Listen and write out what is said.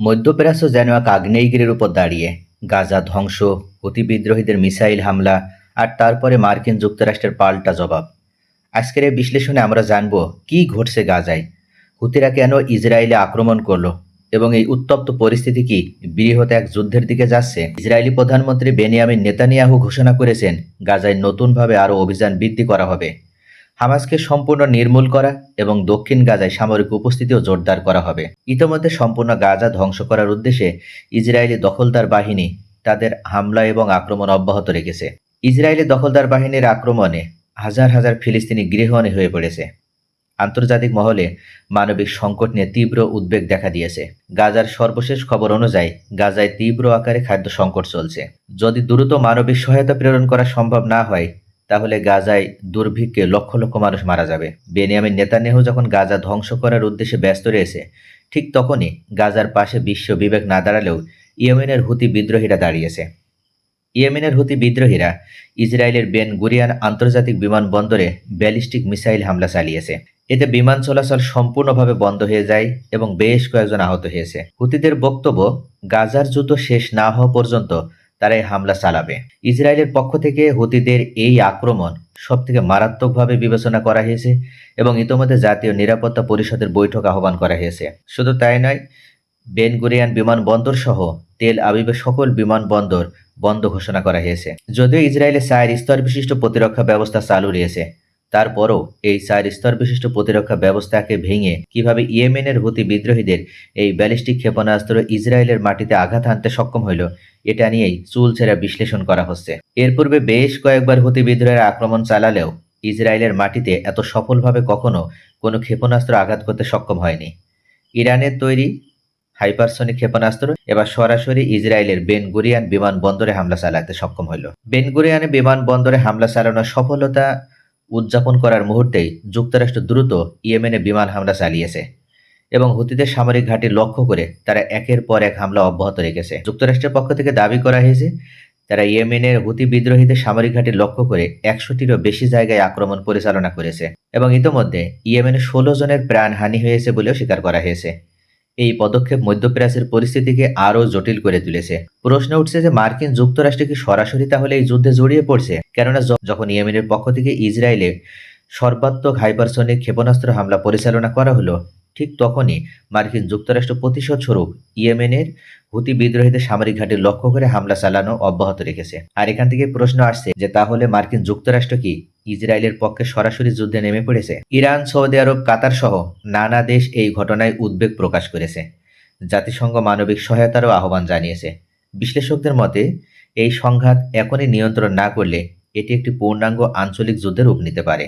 মধ্যপ্রাচ্য যেন এক আগ্নেয়গিরির উপর দাঁড়িয়ে, গাজা ধ্বংস হুতি বিদ্রোহীদের মিসাইল হামলা আর তারপরে মার্কিন যুক্তরাষ্ট্রের পাল্টা জবাব। আজকের এই বিশ্লেষণে আমরা জানব কি ঘটছে গাজায়, হুতিরা কেন ইসরায়েলে আক্রমণ করল এবং এই উত্তপ্ত পরিস্থিতি কি বৃহৎ এক যুদ্ধের দিকে যাচ্ছে? ইসরায়েলি প্রধানমন্ত্রী বেনিয়ামিন নেতানিয়াহু ঘোষণা করেছেন, গাজায় নতুনভাবে আরও অভিযান বৃদ্ধি করা হবে। হামাসকে সম্পূর্ণ নির্মূল করা এবং দক্ষিণ গাজায় সামরিক উপস্থিতিও জোরদার করা হবে। ইতোমধ্যে সম্পূর্ণ গাজা ধ্বংস করার উদ্দেশ্যে ইসরায়েলি দখলদার বাহিনী তাদের হামলা এবং আক্রমণ অব্যাহত রেখেছে। ইসরায়েলি দখলদার বাহিনীর আক্রমণে হাজার হাজার ফিলিস্তিনি গৃহহানি হয়ে পড়েছে। আন্তর্জাতিক মহলে মানবিক সংকট নিয়ে তীব্র উদ্বেগ দেখা দিয়েছে। গাজার সর্বশেষ খবর অনুযায়ী, গাজায় তীব্র আকারে খাদ্য সংকট চলছে। যদি দ্রুত মানবিক সহায়তা প্রেরণ করা সম্ভব না হয় তাহলে গাজায় দুর্ভিক্ষে লক্ষ লক্ষ মানুষ মারা যাবে। বেনিয়ামিন নেতানিয়াহু যখন গাজা ধ্বংস করার উদ্দেশ্যে ব্যস্ত রয়েছে, ঠিক তখনই গাজার পাশে বিশ্ব বিবেক না দাঁড়ালেও ইয়েমেনের হুতি বিদ্রোহীরা দাঁড়িয়েছে। ইয়েমেনের হুতি বিদ্রোহীরা ইসরায়েলের বেন গুরিয়ান আন্তর্জাতিক বিমানবন্দরে ব্যালিস্টিক মিসাইল হামলা চালিয়েছে। এতে বিমান চলাচল সম্পূর্ণভাবে বন্ধ হয়ে যায় এবং বেশ কয়েকজন আহত হয়েছে। হুতিদের বক্তব্য, গাজার যুদ্ধ শেষ না হওয়া পর্যন্ত তারা এই হামলা চালাবে। ইসরায়েলের পক্ষ থেকে হুতিদের এই আক্রমণ সব সবথেকে মারাত্মকভাবে বিবেচনা করা হয়েছে এবং ইতোমধ্যে জাতীয় নিরাপত্তা পরিষদের বৈঠক আহ্বান করা হয়েছে। শুধু তাই নয় বেনগুরিয়ান বিমানবন্দর সহ তেল আবিবের সকল বিমানবন্দর বন্ধ ঘোষণা করা হয়েছে। যদিও ইসরায়েলে সায়ের স্তর বিশিষ্ট প্রতিরক্ষা ব্যবস্থা চালু রয়েছে তারপরও এই চার স্তর বিশিষ্ট প্রতিরক্ষা ব্যবস্থাকে ভেঙে কীভাবে ইয়েমেনের হুতি বিদ্রোহীদের এই ব্যালিস্টিক ক্ষেপণাস্ত্র ইসরায়েলের মাটিতে আঘাত হানতে সক্ষম হইল, এটা নিয়েই চুলছেরা বিশ্লেষণ করা হচ্ছে। এর পূর্বে বেশ কয়েকবার হুতি বিদ্রোহের আক্রমণ চালালেও ইসরায়েলের মাটিতে এত সফলভাবে কখনো কোনো ক্ষেপণাস্ত্র আঘাত করতে সক্ষম হয়নি। ইরানের তৈরি হাইপারসনিক ক্ষেপণাস্ত্র এবার সরাসরি ইসরায়েলের বেনগুরিয়ান বিমানবন্দরে হামলা চালাতে সক্ষম হইল। বেনগুরিয়ানে বিমানবন্দরে হামলা চালানোর সফলতা উদযাপন করার মুহূর্তেই যুক্তরাষ্ট্র দ্রুত ইয়েমেনে বিমান হামলা চালিয়েছে এবং হুতিদের সামরিক ঘাঁটি লক্ষ্য করে তারা একের পর এক হামলা অব্যাহত রেখেছে। যুক্তরাষ্ট্রের পক্ষ থেকে দাবি করা হয়েছে, তারা ইয়েমেনের হুতি বিদ্রোহীদের সামরিক ঘাঁটি লক্ষ্য করে একশোটিরও বেশি জায়গায় আক্রমণ পরিচালনা করেছে এবং ইতোমধ্যে ইয়েমেনে ষোলো জনের প্রাণহানি হয়েছে বলেও স্বীকার করা হয়েছে। এই পদক্ষেপ মধ্যপ্রাচ্যের পরিস্থিতিকে আরও জটিল করে তুলেছে। প্রশ্ন উঠছে যে মার্কিন যুক্তরাষ্ট্র কি সরাসরি তাহলে এই যুদ্ধে জড়িয়ে পড়ছে? কেননা যখন ইয়েমেনের পক্ষ থেকে ইসরায়েলে সর্বাত্মক হাইপারসনিক ক্ষেপণাস্ত্র হামলা পরিচালনা করা হলো। ঠিক তখনই মার্কিন যুক্তরাষ্ট্র প্রতিশোধ স্বরূপ ইয়েমেনের হুতি বিদ্রোহীদের সামরিক ঘাঁটি লক্ষ্য করে হামলা চালানো অব্যাহত রেখেছে। আর এখান থেকে প্রশ্ন আসছে যে তাহলে মার্কিন যুক্তরাষ্ট্র কি ইসরায়েলের পক্ষে সরাসরি যুদ্ধে নেমে পড়েছে? ইরান, সৌদি আরব, কাতার সহ নানা দেশ এই ঘটনায় উদ্বেগ প্রকাশ করেছে। জাতিসংঘ মানবিক সহায়তারও আহ্বান জানিয়েছে। বিশ্লেষকদের মতে, এই সংঘাত এখনই নিয়ন্ত্রণ না করলে এটি একটি পূর্ণাঙ্গ আঞ্চলিক যুদ্ধে রূপ নিতে পারে।